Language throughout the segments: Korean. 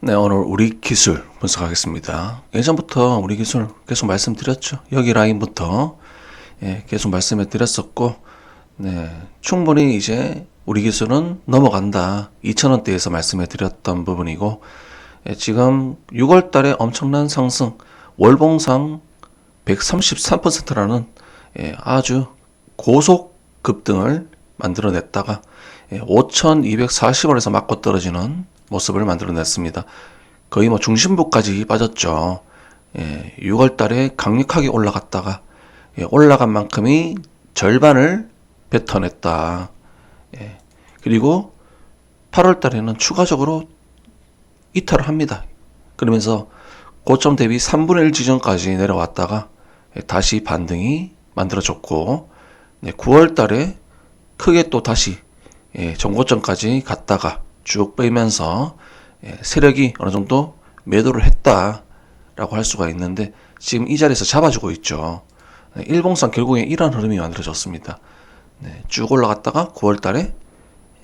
네, 오늘 우리 기술 분석하겠습니다. 예전부터 우리 기술 계속 말씀드렸죠. 여기 라인부터 예, 계속 말씀해 드렸었고, 네, 충분히 이제 우리 기술은 넘어간다. 2,000원대에서 말씀해 드렸던 부분이고, 예, 지금 6월 달에 엄청난 상승, 월봉상 133%라는 예, 아주 고속 급등을 만들어냈다가 예, 5,240원에서 맞고 떨어지는 모습을 만들어냈습니다. 거의 뭐 중심부까지 빠졌죠. 예, 6월 달에 강력하게 올라갔다가 예, 올라간 만큼이 절반을 뱉어냈다. 예, 그리고 8월 달에는 추가적으로 이탈을 합니다. 그러면서 고점 대비 3분의 1 지점까지 내려왔다가 예, 다시 반등이 만들어졌고 네, 9월 달에 크게 또 다시 예, 정고점까지 갔다가 쭉 빼면서 예, 세력이 어느 정도 매도를 했다라고 할 수가 있는데 지금 이 자리에서 잡아주고 있죠. 네, 일봉상 결국에 이런 흐름이 만들어졌습니다. 네, 쭉 올라갔다가 9월 달에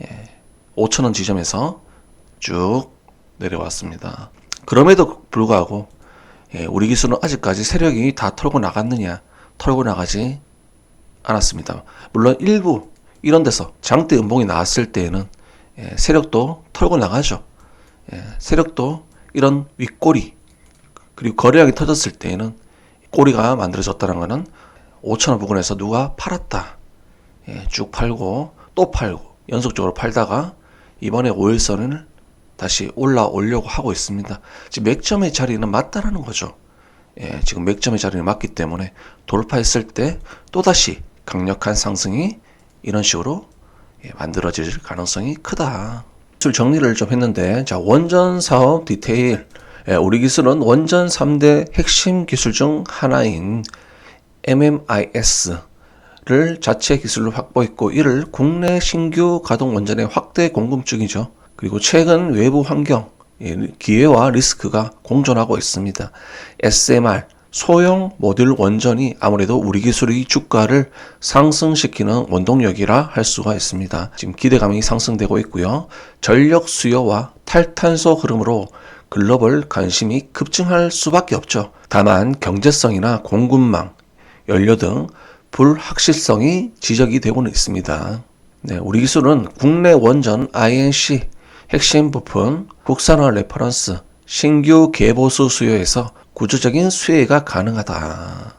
예, 5천원 지점에서 쭉 내려왔습니다. 그럼에도 불구하고 예, 우리 기술은 아직까지 세력이 다 털고 나갔느냐 털고 나가지 않았습니다. 물론 일부 이런 데서 장대 음봉이 나왔을 때에는 예, 세력도 털고 나가죠. 예, 세력도 이런 윗꼬리 그리고 거래량이 터졌을 때에는 꼬리가 만들어졌다는 것은 5천원 부근에서 누가 팔았다. 예, 쭉 팔고 또 팔고 연속적으로 팔다가 이번에 5일선을 다시 올라오려고 하고 있습니다. 지금 맥점의 자리는 맞다라는 거죠. 예, 지금 맥점의 자리는 맞기 때문에 돌파했을 때 또다시 강력한 상승이 이런 식으로 예, 만들어질 가능성이 크다. 기술 정리를 좀 했는데 자 원전 사업 디테일 예, 우리 기술은 원전 3대 핵심 기술 중 하나인 MMIS를 자체 기술로 확보했고 이를 국내 신규 가동 원전에 확대 공급 중이죠. 그리고 최근 외부 환경 예, 기회와 리스크가 공존하고 있습니다. SMR 소형 모듈 원전이 아무래도 우리 기술의 주가를 상승시키는 원동력이라 할 수가 있습니다. 지금 기대감이 상승되고 있고요. 전력 수요와 탈탄소 흐름으로 글로벌 관심이 급증할 수밖에 없죠. 다만 경제성이나 공급망, 연료 등 불확실성이 지적이 되고는 있습니다. 네, 우리 기술은 국내 원전 INC 핵심 부품 국산화 레퍼런스 신규 개보수 수요에서 구조적인 수혜가 가능하다.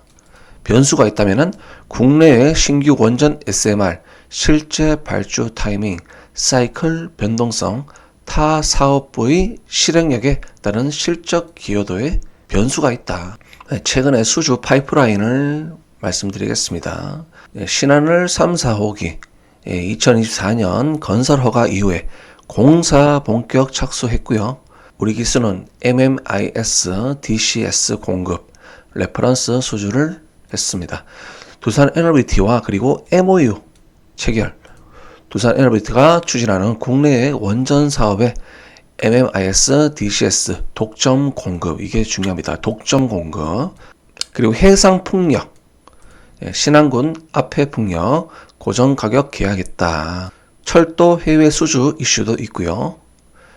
변수가 있다면 국내의 신규 원전 SMR 실제 발주 타이밍, 사이클 변동성, 타 사업부의 실행력에 따른 실적 기여도에 변수가 있다. 네, 최근에 수주 파이프라인을 말씀드리겠습니다. 네, 신한을 3, 4호기 2024년 건설 허가 이후에 공사 본격 착수했고요. 우리 기수는 MMIS, DCS 공급, 레퍼런스 수주를 했습니다. 두산 에너비티와 그리고 MOU 체결. 두산 에너비티가 추진하는 국내의 원전 사업에 MMIS, DCS 독점 공급 이게 중요합니다. 독점 공급 그리고 해상 풍력 예, 신안군 앞에 풍력 고정 가격 계약했다. 철도 해외 수주 이슈도 있고요.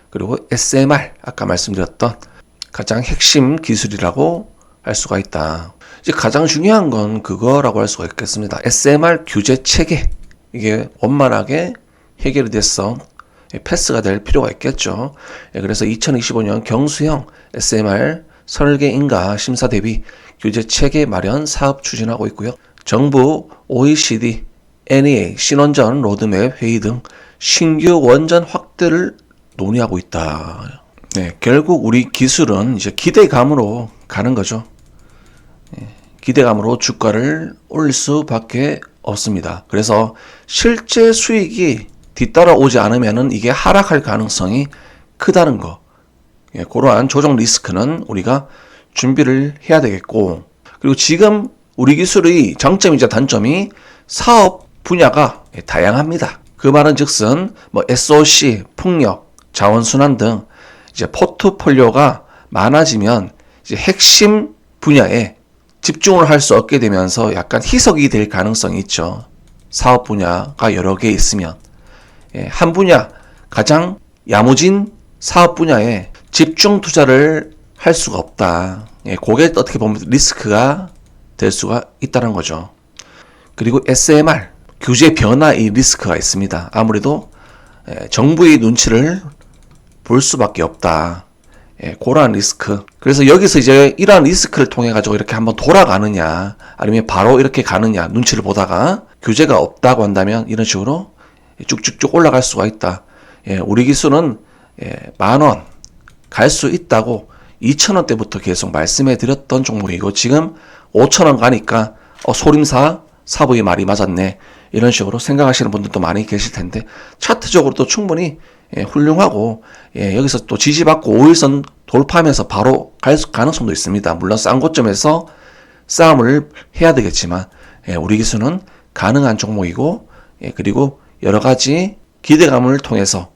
그리고 SMR 아까 말씀드렸던 가장 핵심 기술이라고 할 수가 있다. 이제 가장 중요한 건 그거라고 할 수가 있겠습니다. SMR 규제 체계 이게 원만하게 해결이 돼서 패스가 될 필요가 있겠죠. 예, 그래서 2025년 경수형 SMR 설계 인가 심사 대비 규제 체계 마련 사업 추진하고 있고요. 정부 OECD, NEA 신원전 로드맵 회의 등 신규 원전 확대를 논의하고 있다. 네, 결국 우리 기술은 이제 기대감으로 가는 거죠. 네, 기대감으로 주가를 올릴 수밖에 없습니다. 그래서 실제 수익이 뒤따라오지 않으면은 이게 하락할 가능성이 크다는 거. 예, 그러한 조정 리스크는 우리가 준비를 해야 되겠고, 그리고 지금 우리 기술의 장점이자 단점이 사업 분야가 다양합니다. 그 말은 즉슨 뭐 SOC, 풍력, 자원순환 등 이제 포트폴리오가 많아지면 이제 핵심 분야에 집중을 할 수 없게 되면서 약간 희석이 될 가능성이 있죠. 사업 분야가 여러 개 있으면 예, 한 분야 가장 야무진 사업 분야에 집중 투자를 할 수가 없다. 예, 그게 어떻게 보면 리스크가 될 수가 있다는 거죠. 그리고 SMR 규제 변화 이 리스크가 있습니다. 아무래도 예, 정부의 눈치를 볼 수밖에 없다. 예, 그러한 리스크. 그래서 여기서 이제 이러한 리스크를 통해 가지고 이렇게 한번 돌아가느냐, 아니면 바로 이렇게 가느냐, 눈치를 보다가 규제가 없다고 한다면 이런 식으로 쭉쭉쭉 올라갈 수가 있다. 예, 우리 기술은 예, 만 원 갈 수 있다고 2천 원대부터 계속 말씀해 드렸던 종목이고 지금 5천 원 가니까 어, 소림사 사부의 말이 맞았네. 이런 식으로 생각하시는 분들도 많이 계실 텐데 차트적으로도 충분히 예, 훌륭하고 예, 여기서 또 지지받고 5일선 돌파하면서 바로 갈 수- 가능성도 있습니다. 물론 싼 고점에서 싸움을 해야 되겠지만 예, 우리 기수는 가능한 종목이고 예, 그리고 여러 가지 기대감을 통해서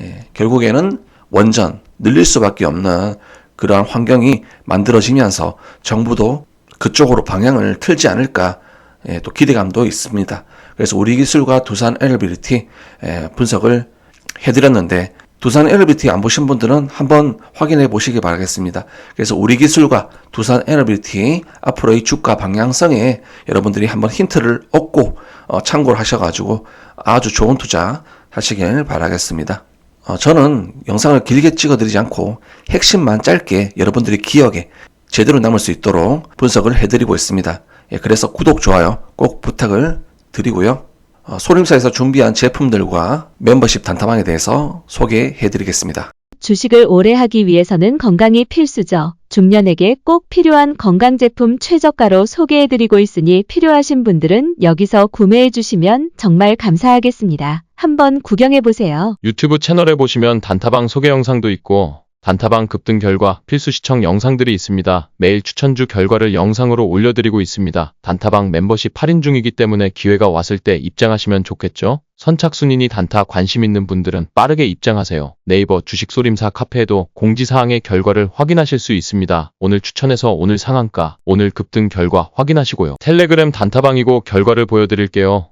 예, 결국에는 원전 늘릴 수밖에 없는 그러한 환경이 만들어지면서 정부도 그쪽으로 방향을 틀지 않을까 예, 또 기대감도 있습니다. 그래서 우리 기술과 두산 엘리비리티 예, 분석을 해드렸는데 두산 엘리비티 안 보신 분들은 한번 확인해 보시기 바라겠습니다. 그래서 우리 기술과 두산 엘리비티 앞으로의 주가 방향성에 여러분들이 한번 힌트를 얻고 어, 참고를 하셔가지고 아주 좋은 투자 하시길 바라겠습니다. 어, 저는 영상을 길게 찍어드리지 않고 핵심만 짧게 여러분들이 기억에 제대로 남을 수 있도록 분석을 해드리고 있습니다. 예, 그래서 구독, 좋아요 꼭 부탁을 드리고요. 어, 소림사에서 준비한 제품들과 멤버십 단타방에 대해서 소개해 드리겠습니다. 주식을 오래 하기 위해서는 건강이 필수죠. 중년에게 꼭 필요한 건강 제품 최저가로 소개해드리고 있으니 필요하신 분들은 여기서 구매해 주시면 정말 감사하겠습니다. 한번 구경해 보세요. 유튜브 채널에 보시면 단타방 소개 영상도 있고 단타방 급등 결과 필수 시청 영상들이 있습니다. 매일 추천주 결과를 영상으로 올려드리고 있습니다. 단타방 멤버십 8인 중이기 때문에 기회가 왔을 때 입장하시면 좋겠죠? 선착순이니 단타 관심 있는 분들은 빠르게 입장하세요. 네이버 주식소림사 카페에도 공지사항의 결과를 확인하실 수 있습니다. 오늘 추천해서 오늘 상한가, 오늘 급등 결과 확인하시고요. 텔레그램 단타방이고 결과를 보여드릴게요.